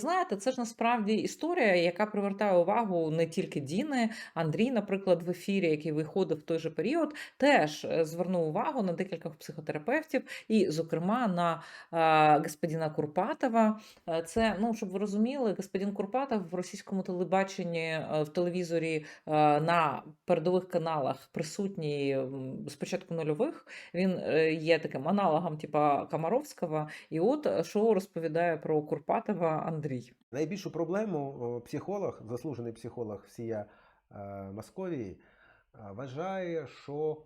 Знаєте, це ж насправді історія, яка привертає увагу не тільки Діни. Андрій, наприклад, в ефірі, який виходив в той же період, теж е, звернув увагу на декількох психотерапевтів, і, зокрема, на а, господина Курпатова. Е, Це, ну, щоб ви розуміли, господин Курпатов в російському телебаченні е, в телевізорі е, на передових каналах присутній м, з початку нульових. Він е, є таким аналогом, типа Комаровського. І от е, що розповідає про Курпатова Андрій. Найбільшу проблему психолог, заслужений психолог всія е, Московії, е, вважає, що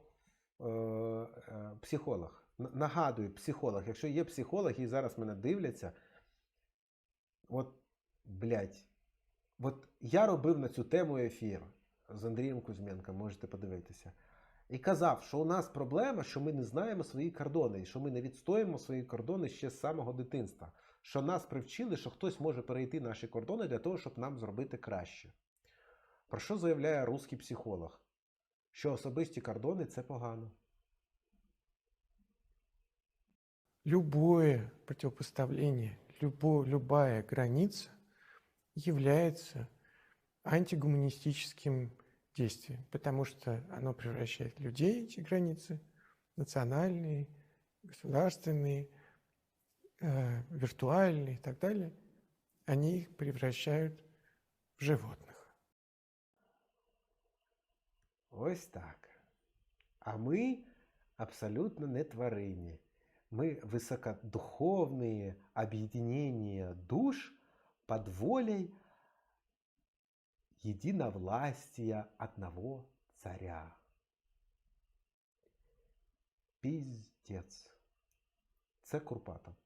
е, психолог, нагадую, психолог, якщо є психолог і зараз мене дивляться, от, блядь, от я робив на цю тему ефір з Андрієм Кузьменком, можете подивитися. І казав, що у нас проблема, що ми не знаємо свої кордони, і що ми не відстоїмо свої кордони ще з самого дитинства Що нас привчили, що хтось може перейти наші кордони для того, щоб нам зробити краще. Про що заявляє русський психолог? Що особисті кордони це погано. Любое противопоставление, любо, любая граница является антигуманистическим действием, потому что оно превращает людей, эти границы, национальные, государственные, э, виртуальные и так далее, они их превращают в животных. Ось так. А ми абсолютно не тварини. Мы высокодуховные объединения душ под волей единовластия одного царя. Пиздец. Це Курпатов.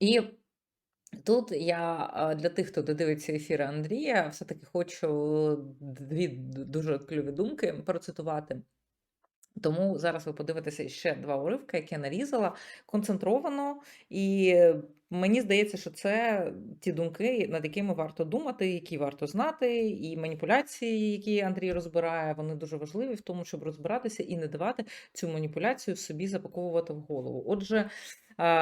І тут я для тих, хто додивиться ефіри Андрія, все-таки хочу дві дуже кльові думки процитувати. Тому зараз ви подивитеся ще два уривки, які я нарізала концентровано. І мені здається, що це ті думки, над якими варто думати, які варто знати, і маніпуляції, які Андрій розбирає, вони дуже важливі в тому, щоб розбиратися і не давати цю маніпуляцію собі запаковувати в голову. Отже,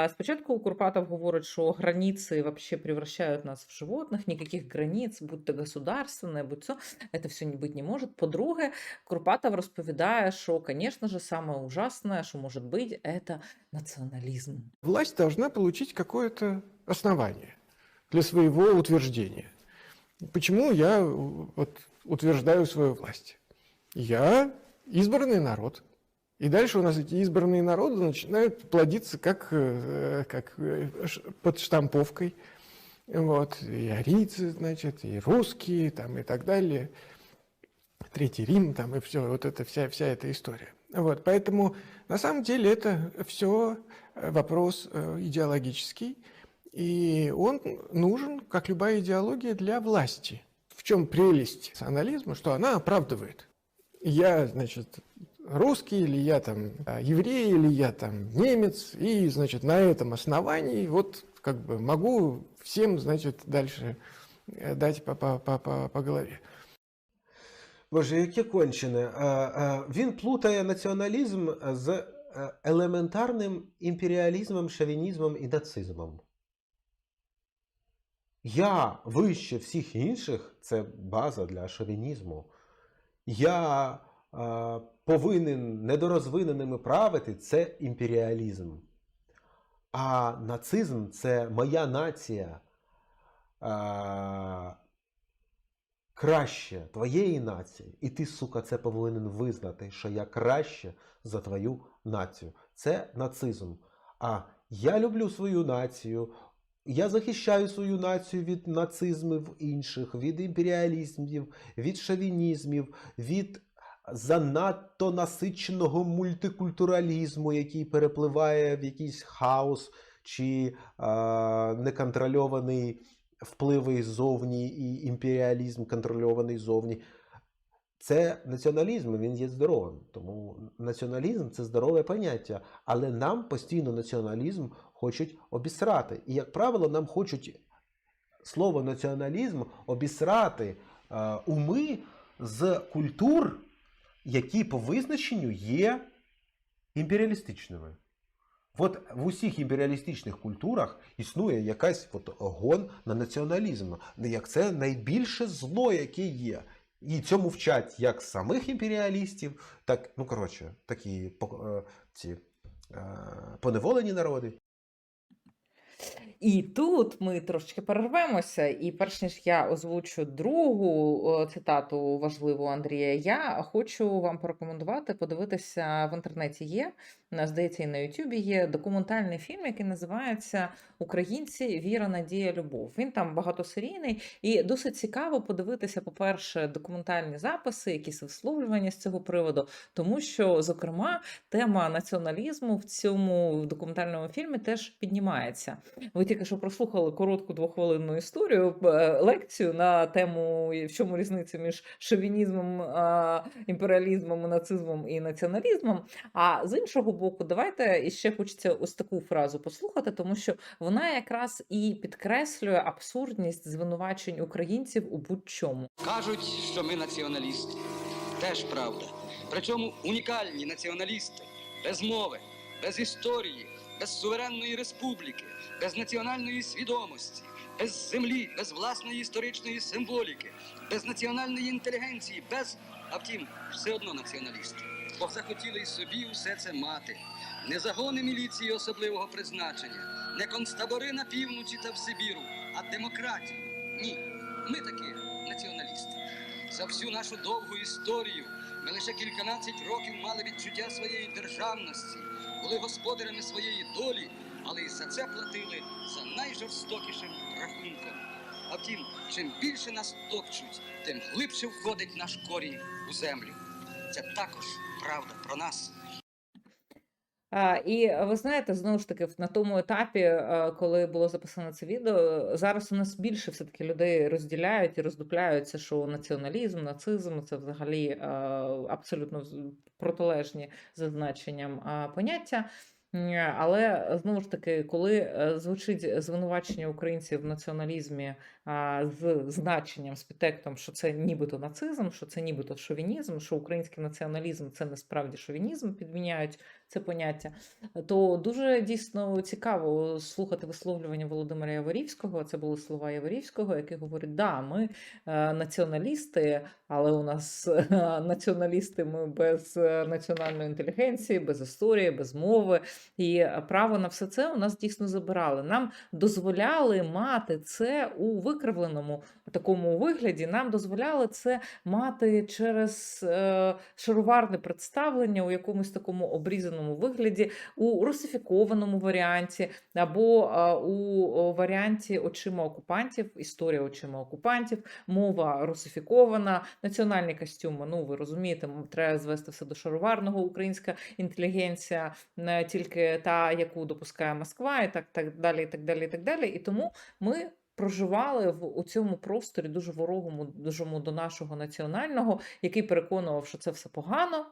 спочатку Курпатов говорить, що границы вообще превращают нас в животных, никаких границ, будь то государственное, будь то, это все быть не может. По-друге, Курпатов розповідає, що, конечно же, самое ужасное, что может быть, это национализм. Власть должна получить какое-то основание для своего утверждения. Почему я э, вот, утверждаю свою власть? Я избранный народ. И дальше у нас эти избранные народы начинают плодиться как, э, как э, под штамповкой. Вот. И арийцы, значит, и русские, там, и так далее. Третий Рим, там, и все, вот эта вся, вся эта история. Вот. Поэтому, на самом деле, это все вопрос э, идеологический, и он нужен, как любая идеология, для власти. В чем прелесть национализма, что она оправдывает. Я, значит, русский, или я там а, еврей, или я там немец, и, значит, на этом основании вот как бы могу всем, значит, дальше э, дать по, по, по, по, по голове. Боже, яке кончене. Е, е, Він плутає націоналізм з е, елементарним імперіалізмом, шовінізмом і нацизмом. Я вище всіх інших це база для шовінізму. Я е, повинен недорозвиненими правити це імперіалізм. А нацизм це моя нація. Е, краще твоєї нації, і ти, сука, це повинен визнати, що я краще за твою націю. Це нацизм. А я люблю свою націю, я захищаю свою націю від нацизмів інших, від імперіалізмів, від шовінізмів, від занадто насиченого мультикультуралізму, який перепливає в якийсь хаос чи е, неконтрольований впливи ззовні і імперіалізм контрольований ззовні. Це націоналізм, він є здоровим. Тому націоналізм це здорове поняття. Але нам постійно націоналізм хочуть обісрати. І, як правило, нам хочуть слово націоналізм обісрати е, уми з культур, які по визначенню є імперіалістичними. От в усіх імперіалістичних культурах існує якась от гон на націоналізм, як це найбільше зло, яке є. І цьому вчать як самих імперіалістів, так, ну коротше, такі е, ці е, поневолені народи. І тут ми трошечки перервемося, і перш ніж я озвучу другу цитату важливу Андрія, я хочу вам порекомендувати подивитися в інтернеті. Є на- здається, і на Ютубі є документальний фільм, який називається Українці, віра, надія, любов. Він там багатосерійний і досить цікаво подивитися, по-перше, документальні записи, якісь висловлювання з цього приводу, тому що, зокрема, тема націоналізму в цьому документальному фільмі теж піднімається. Ви тільки що прослухали коротку двохвилинну історію, е, лекцію на тему, в чому різниця між шовінізмом, імперіалізмом, нацизмом і націоналізмом. А з іншого боку, давайте іще хочеться ось таку фразу послухати, тому що вона якраз і підкреслює абсурдність звинувачень українців у будь-чому. Кажуть, що ми націоналісти. Теж правда. Причому унікальні націоналісти, без мови, без історії, без суверенної республіки, без національної свідомості, без землі, без власної історичної символіки, без національної інтелігенції, без, а втім, все одно націоналісти. Бо захотіли й собі усе це мати. Не загони міліції особливого призначення, не концтабори на півночі та в Сибіру, а демократію. Ні, ми такі націоналісти. За всю нашу довгу історію ми лише кільканадцять років мали відчуття своєї державності, були господарями своєї долі, але і за це платили за найжорстокішим рахунком. А втім, чим більше нас топчуть, тим глибше входить наш корінь у землю. Це також правда про нас. І ви знаєте, знову ж таки, на тому етапі, коли було записано це відео, зараз у нас більше все-таки людей розділяють і роздупляються, що націоналізм, нацизм це взагалі абсолютно протилежні за значенням поняття. Але знову ж таки, коли звучить звинувачення українців в націоналізмі з значенням, з підтекстом, що це нібито нацизм, що це нібито шовінізм, що український націоналізм це насправді шовінізм, підміняють це поняття, то дуже дійсно цікаво слухати висловлювання Володимира Яворівського. Це були слова Яворівського, який говорить: да, ми е, націоналісти, але у нас е, націоналісти ми без е, національної інтелігенції, без історії, без мови. І право на все це у нас дійсно забирали. Нам дозволяли мати це у викривленому такому вигляді. Нам дозволяли це мати через е, шароварне представлення у якомусь такому обрізаному вигляді, у русифікованому варіанті, або у варіанті очима окупантів, історія очима окупантів, мова русифікована, національні костюми. Ну ви розумієте, треба звести все до шароварного. Українська інтелігенція не тільки та, яку допускає Москва, і так, так далі, і так далі, і так далі. І тому ми. Проживали в у цьому просторі дуже ворогому, дуже до нашого національного, який переконував, що це все погано.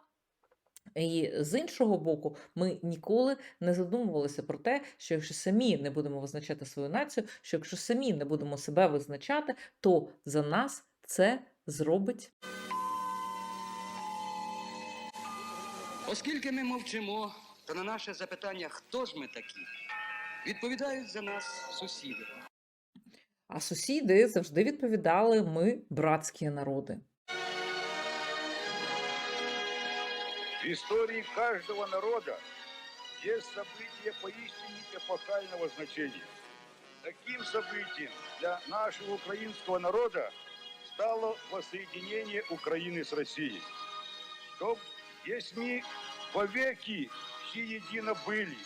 І з іншого боку, ми ніколи не задумувалися про те, що якщо самі не будемо визначати свою націю, що якщо самі не будемо себе визначати, то за нас це зробить Оскільки ми мовчимо, то на наше запитання, хто ж ми такі, відповідають за нас сусіди. А сусіди завжди відповідали: ми братські народи. В истории каждого народа есть события поистине эпохального значения. Таким событием для нашего украинского народа стало воссоединение Украины с Россией. Чтоб, если вовеки все едино были,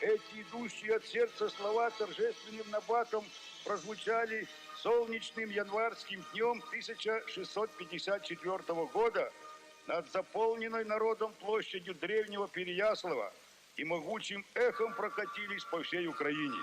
эти идущие от сердца слова торжественным набатом прозвучали солнечным январским днем 1654 года над заполненной народом площадью древнего Переяслава и могучим эхом прокатились по всей Украине.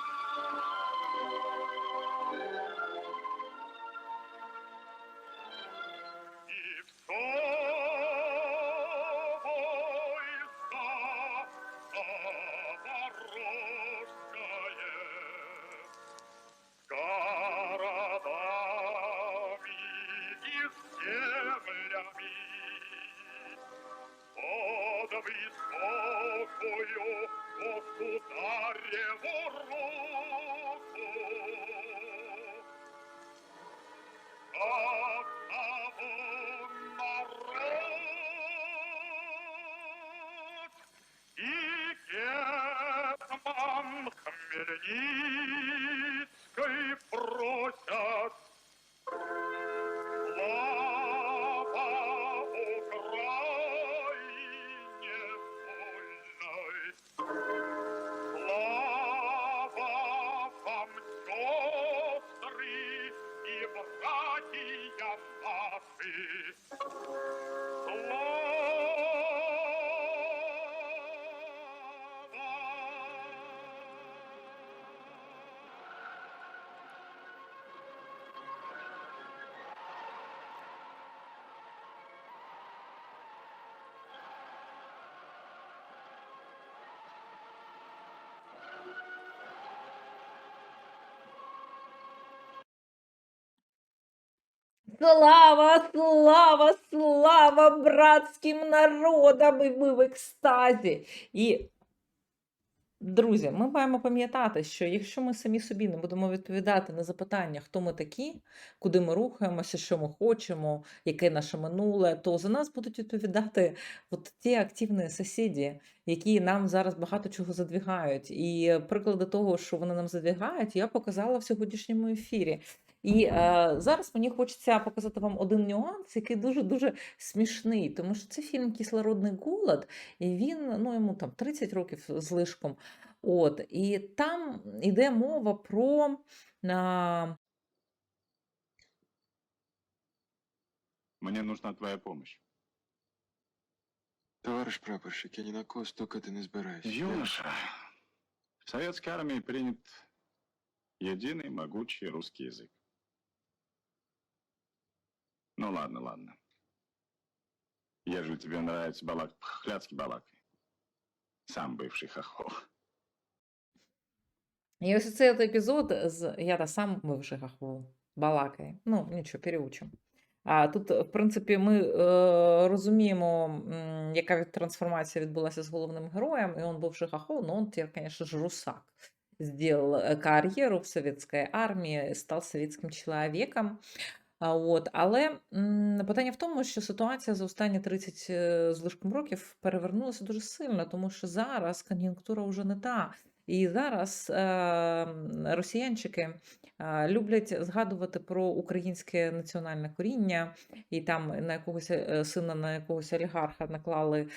Слава, слава, слава братським народам! І ми в екстазі. І Друзі, ми маємо пам'ятати, що якщо ми самі собі не будемо відповідати на запитання, хто ми такі, куди ми рухаємося, що ми хочемо, яке наше минуле, то за нас будуть відповідати от ті активні сусіди, які нам зараз багато чого задвігають. І приклади того, що вони нам задвігають, я показала в сьогоднішньому ефірі. І е, зараз мені хочеться показати вам один нюанс, який дуже дуже смішний, тому що це фільм Кислородний голод, і він ну йому там 30 років з лишком. От, і там йде мова про а, Мне нужна твоя помощь. Товариш прапорщик, я ні на кого стукати не збираюсь. Юноша, в советской армии принят единый могучий русский язык. Ну ладно, ладно. Ежели тебе нравится балак, хляцкий балакай. Сам бывший хохол. І ось цей от епізод з я та сам бивший хахол балакає. Ну, нічого, переучимо. А тут, в принципі, ми е, розуміємо, м, яка від- трансформація відбулася з головним героєм, і він бывший хохол, но он теперь, конечно же, русак. Сделал э, карьеру в советской армії, став советским чоловіком. От, але питання в тому, що ситуація за останні 30 е, з лишком років перевернулася дуже сильно, тому що зараз кон'юнктура вже не та. І зараз е, росіянчики е, люблять згадувати про українське національне коріння, і там на якогось сина на якогось олігарха наклали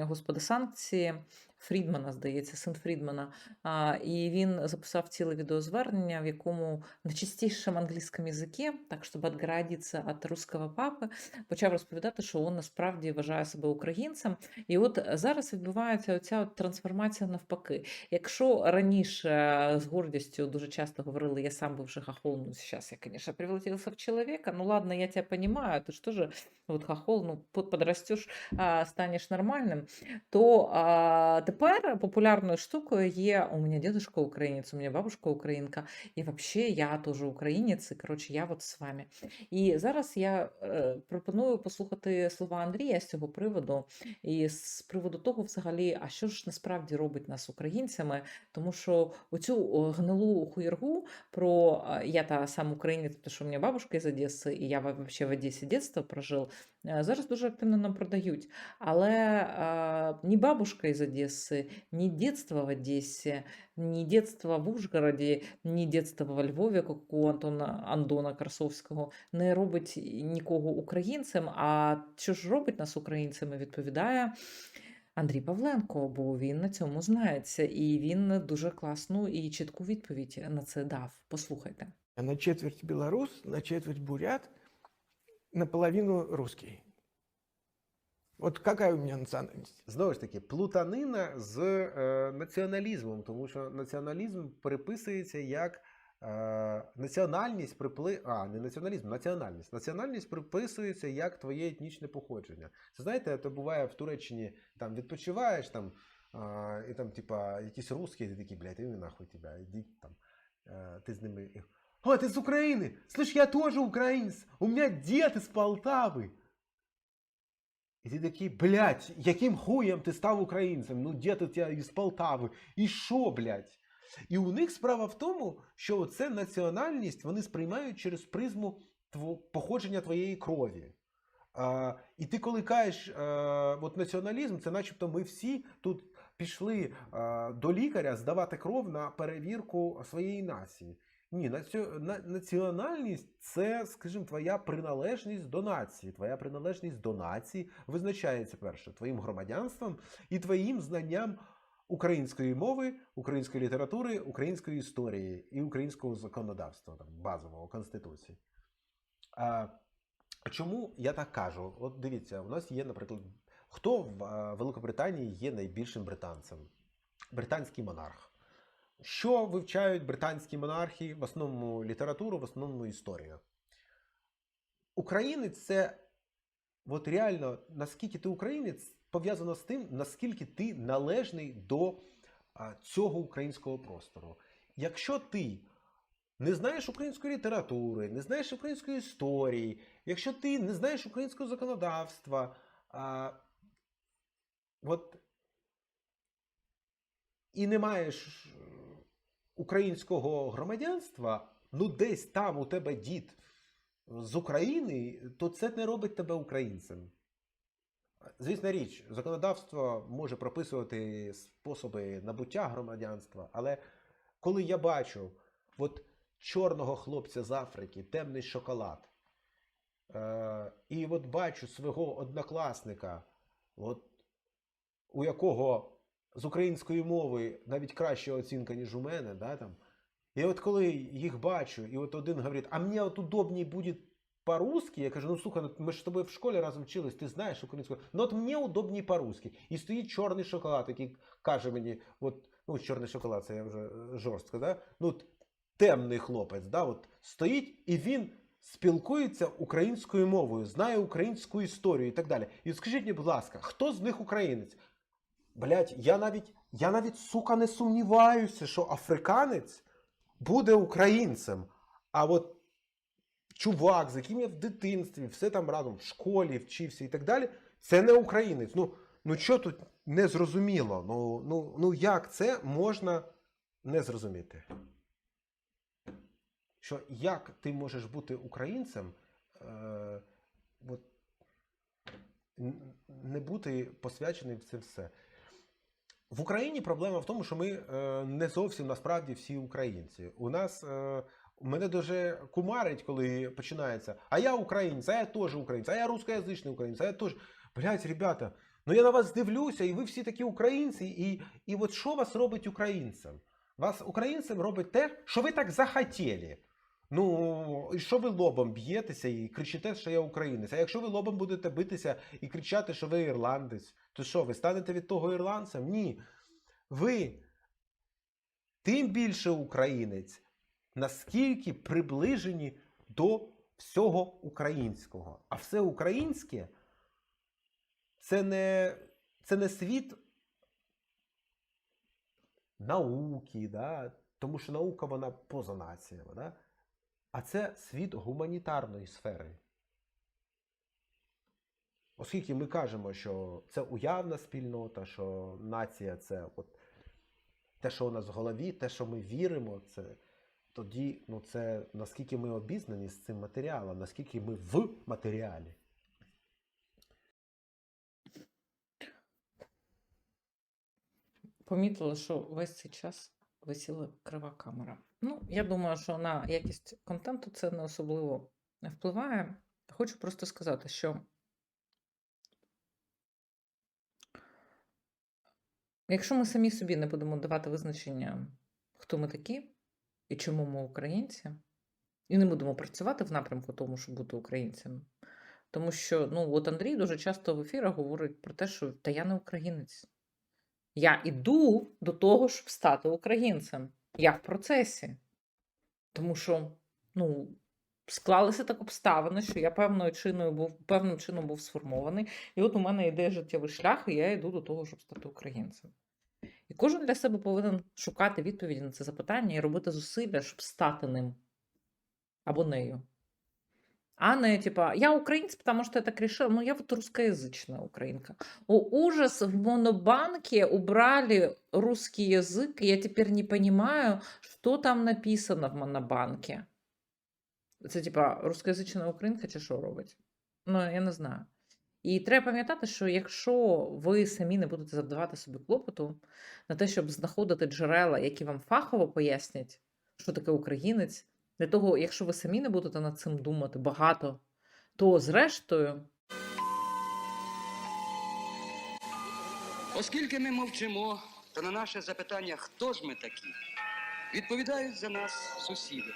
господи санкції. Фрідмана, здається, син Фрідмана. А, і він записав ціле відеозвернення, в якому на чистішому англійському язикі, так щоб відгородитися від русского папи, почав розповідати, що він насправді вважає себе українцем. І от зараз відбувається оця от трансформація навпаки. Якщо раніше з гордістю дуже часто говорили, я сам бывший хохол, ну сейчас я, конечно, превратился в человека, ну ладно, я тебя понимаю, ты что же вот хохол, ну под- подрастешь, а, станешь нормальным, то а, тепер популярною штукою є у мене дедушка українець, у мене бабушка українка, і вообще я теж українець, і коротше, я от з вами. І зараз я е, пропоную послухати слова Андрія з цього приводу, і з приводу того, взагалі, а що ж насправді робить нас українцями, тому що оцю гнилу хуєргу про а, я та сам українець, тому що у мене бабушка із Одеси, і я вообще в Одесі дитинство прожив, е, зараз дуже активно нам продають. Але а, ні бабушка із Одеси, ні дитинство в Одесі, ні дитинство в Ужгороді, ні дитинство во Львові, як у Антона Андона Красовського, не робить нікого українцем. А що ж робить нас українцями, відповідає Андрій Павленко, бо він на цьому знається, і він дуже класну і чітку відповідь на це дав. Послухайте. На четверть белорус, на четверть бурят, наполовину русский. Вот какая у меня национальность? Знову ж таки, плутанина з е, націоналізмом, тому що націоналізм приписується як е, національність припли... А, не націоналізм, національність. Національність приписується як твоє етнічне походження. Це знаєте, це буває в Туреччині, там відпочиваєш там, е, і там, типа, якісь русські, ти такі, блядь, і нахуй тебе, ідіть там. Е, ти з ними. О, ты с Украины! Слышь, я тоже украинец! У меня дед из Полтавы! І ти такий, блядь, яким хуєм ти став українцем? Ну, дід у тебе із Полтави. І що, блядь? І у них справа в тому, що це національність вони сприймають через призму тво- походження твоєї крові. А, і ти коли кажеш, а, от націоналізм, це начебто ми всі тут пішли а, до лікаря здавати кров на перевірку своєї нації. Ні, національність це, скажімо, твоя приналежність до нації. Твоя приналежність до нації визначається перше твоїм громадянством і твоїм знанням української мови, української літератури, української історії і українського законодавства, там, базового конституції. А, чому я так кажу? От дивіться, у нас є, наприклад, хто в Великобританії є найбільшим британцем? Британський монарх. Що вивчають британські монархи? В основному літературу, в основному історію. Українець це от реально, наскільки ти українець, пов'язано з тим, наскільки ти належний до цього українського простору. Якщо ти не знаєш української літератури, не знаєш української історії, якщо ти не знаєш українського законодавства, а, от, і не маєш українського громадянства, ну десь там у тебе дід з України, то це не робить тебе українцем. Звісна річ, законодавство може прописувати способи набуття громадянства, але коли я бачу от чорного хлопця з Африки, темний шоколад, е, і от бачу свого однокласника, от, у якого з української мови навіть краща оцінка, ніж у мене, да, там, і от коли їх бачу, і от один говорить, а мені от удобнее буде по-русски, я кажу, ну слухай, ну, ми ж з тобою в школі разом вчились, ти знаєш українську. Ну от мені удобнее по-русски. І стоїть чорний шоколад, який каже мені, от, ну, чорний шоколад, це я вже е, жорстко, да? ну, темний хлопець, да? от, стоїть і він спілкується українською мовою, знає українську історію і так далі. І скажіть мені, будь ласка, хто з них українець? Блять, я навіть, я навіть, сука, не сумніваюся, що африканець буде українцем. А от чувак, з яким я в дитинстві, все там разом в школі вчився і так далі, це не українець. Ну, ну що тут не зрозуміло? Ну, ну, ну як це можна не зрозуміти? Що як ти можеш бути українцем, е, от, не бути посвяченим в це все? В Україні проблема в тому, що ми е, не зовсім насправді всі українці. У нас е, мене дуже кумарить, коли починається. А я українець, а я теж українець, а я рускоязичний українець, а я теж. Блять, ребята, ну я на вас дивлюся, і ви всі такі українці, і, і от що вас робить українцем? Вас українцем робить те, що ви так захотіли. Ну, і що ви лобом б'єтеся і кричите, що я українець? А якщо ви лобом будете битися і кричати, що ви ірландець, то що, ви станете від того ірландцем? Ні. Ви тим більше українець, наскільки приближені до всього українського. А все українське це не, це не світ науки, да? тому що наука вона поза націями. Да? А це світ гуманітарної сфери. Оскільки ми кажемо, що це уявна спільнота, що нація це от те, що у нас в голові, те, що ми віримо, це тоді ну, це наскільки ми обізнані з цим матеріалом, наскільки ми в матеріалі. Помітила, що весь цей час висіла крива камера. Ну, я думаю, що на якість контенту це не особливо впливає. Хочу просто сказати, що якщо ми самі собі не будемо давати визначення, хто ми такі і чому ми українці, і не будемо працювати в напрямку тому, щоб бути українцями. Тому що ну, от Андрій дуже часто в ефірах говорить про те, що та я не українець. Я іду до того, щоб стати українцем. Я в процесі. Тому що, ну, склалися так обставини, що я певною чиною був, певним чином був сформований. І от у мене йде життєвий шлях, і я йду до того, щоб стати українцем. І кожен для себе повинен шукати відповіді на це запитання і робити зусилля, щоб стати ним або нею. А не типа, я українец, потому что я так решила. Ну, я вот русскоязычная украинка. О, ужас, в Монобанке убрали русский язык, и я теперь не понимаю, что там написано в Монобанке. Це типа русскоязична українка чи що робить? Ну, я не знаю. І треба пам'ятати, що якщо ви самі не будете завдавати собі клопоту на те, щоб знаходити джерела, які вам фахово пояснять, що таке українець, для того, якщо ви самі не будете над цим думати багато, то зрештою Оскільки ми мовчимо, то на наше запитання, хто ж ми такі, відповідають за нас сусіди.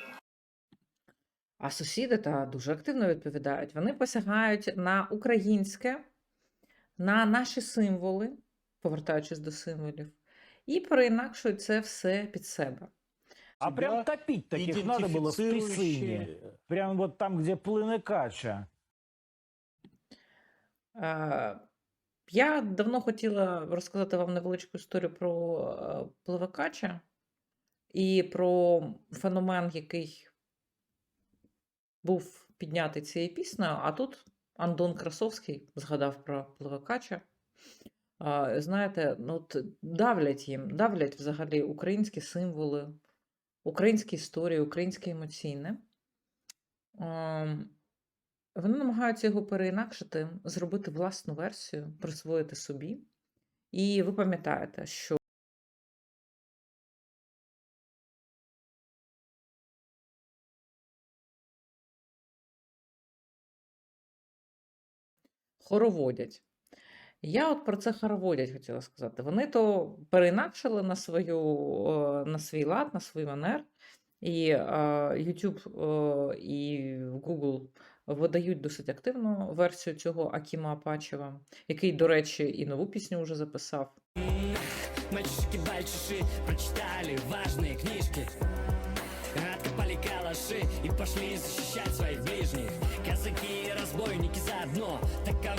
А сусіди та дуже активно відповідають. Вони посягають на українське, на наші символи, повертаючись до символів, і переінакшують це все під себе. А прям топить таких надо было в Песыне. Прям вот там, где плыны кача. Е, Я давно хотіла розказати вам невеличку історію про е, пливакача і про феномен, який був піднятий цією піснею, а тут Андон Красовський згадав про Пливакача. А, знаєте, ну, от давлять їм, давлять взагалі українські символи, українські історії, українське емоційне. Вони намагаються його переінакшити, зробити власну версію, присвоїти собі. І ви пам'ятаєте, що хороводять. Я от про це хороводять хотіла сказати. Вони то переінакшили на, свою, е, на свій лад, на свій манер. І е, YouTube е, і Google видають досить активну версію цього Акіма Апачева, який, до речі, і нову пісню вже записав. Мальчишки-бальчиши прочитали важные книжки Откопали калаши и пошли защищать своих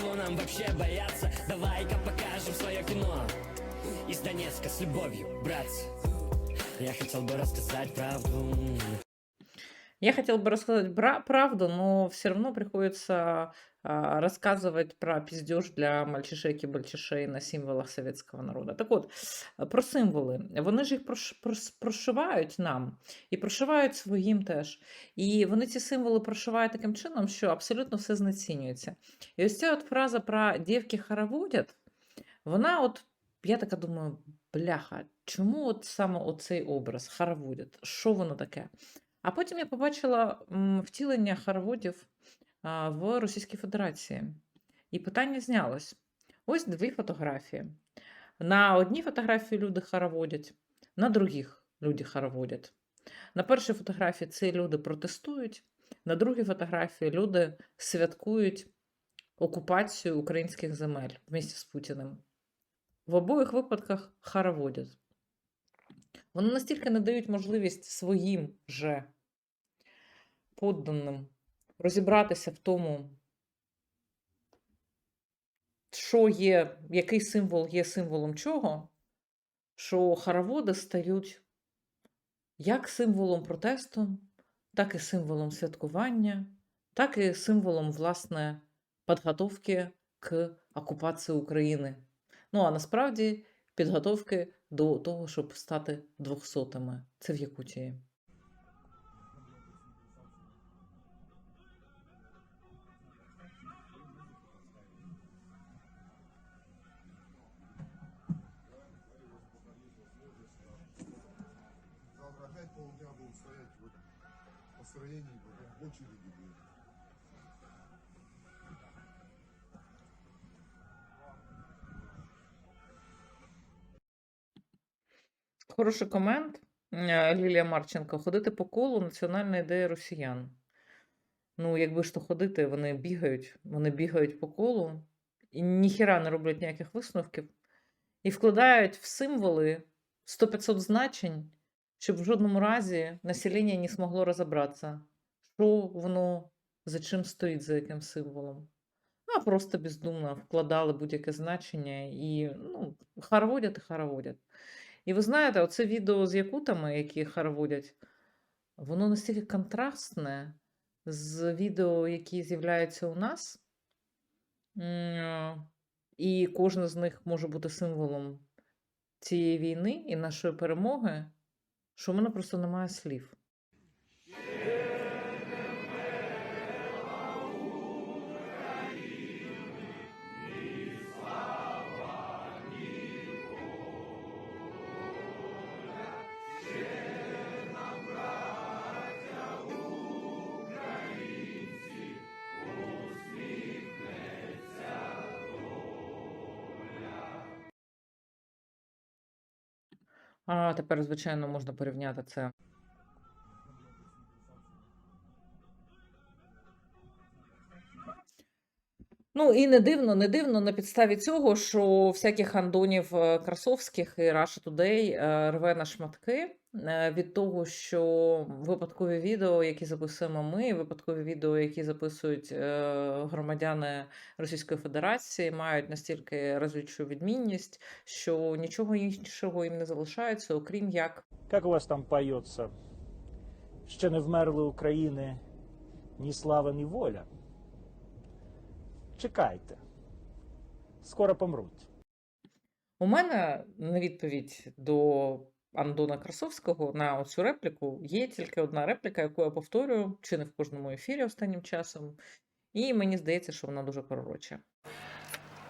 Кого нам вообще бояться? Давай-ка покажем свое кино. Из Донецка с любовью, братцы. Я хотел бы рассказать правду Я хотел бы рассказать бра- правду, но все равно приходится а, рассказывать про пиздеж для мальчишек и бальчишей на символах советского народа. Так от, про символи. Вони ж їх прошивають нам і прошивають своїм теж. І вони ці символи прошивають таким чином, що абсолютно все знецінюється. І ось ця от фраза про дівки хороводять, вона от, я така думаю, бляха, чому от саме оцей образ хороводять? Що воно таке? А потім я побачила втілення хороводів в Російській Федерації. І питання знялось. Ось дві фотографії. На одній фотографії люди хороводять, на других люди хороводять. На першій фотографії ці люди протестують, на другій фотографії люди святкують окупацію українських земель в місті з Путіним. В обох випадках хороводять. Вони настільки не дають можливість своїм же подданим розібратися в тому, що є, який символ є символом чого, що хороводи стають як символом протесту, так і символом святкування, так і символом, власне, підготовки к окупації України. Ну, а насправді підготовки до того, щоб стати двохсотими. Це в Якутії. Хороший комент. е, Лілія Марченко. Ходити по колу національна ідея росіян. Ну, якби ж то ходити, вони бігають, вони бігають по колу і ніхіра не роблять ніяких висновків. І вкладають в символи 100-500 значень, щоб в жодному разі населення не змогло розібратися, що воно за чим стоїть, за яким символом. А просто бездумно вкладали будь-яке значення і ну, хороводять і хороводять. І ви знаєте, оце відео з якутами, які харводять, воно настільки контрастне з відео, які з'являються у нас. І кожне з них може бути символом цієї війни і нашої перемоги, що в мене просто немає слів. А тепер, звичайно, можна порівняти це. Ну і не дивно, не дивно на підставі цього, що всяких андонів е, красовських і Russia Today е, рве на шматки від того, що випадкові відео, які записуємо ми, випадкові відео, які записують е, громадяни Російської Федерації, мають настільки разючу відмінність, що нічого іншого їм не залишається, окрім як Как у вас там поется? Ще не вмерли України, ні слава, ні воля. Чекайте. Скоро помруть. У мене на відповідь до Андона Красовського на цю репліку є тільки одна репліка, яку я повторюю чи не в кожному ефірі останнім часом. І мені здається, що вона дуже пророча.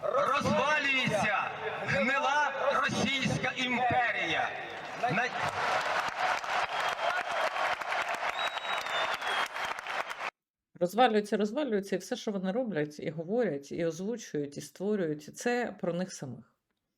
Розвалюється гнила Російська імперія. На... Розвалюється, розвалюється, і все, що вони роблять, і говорять, і озвучують, і створюють, це про них самих.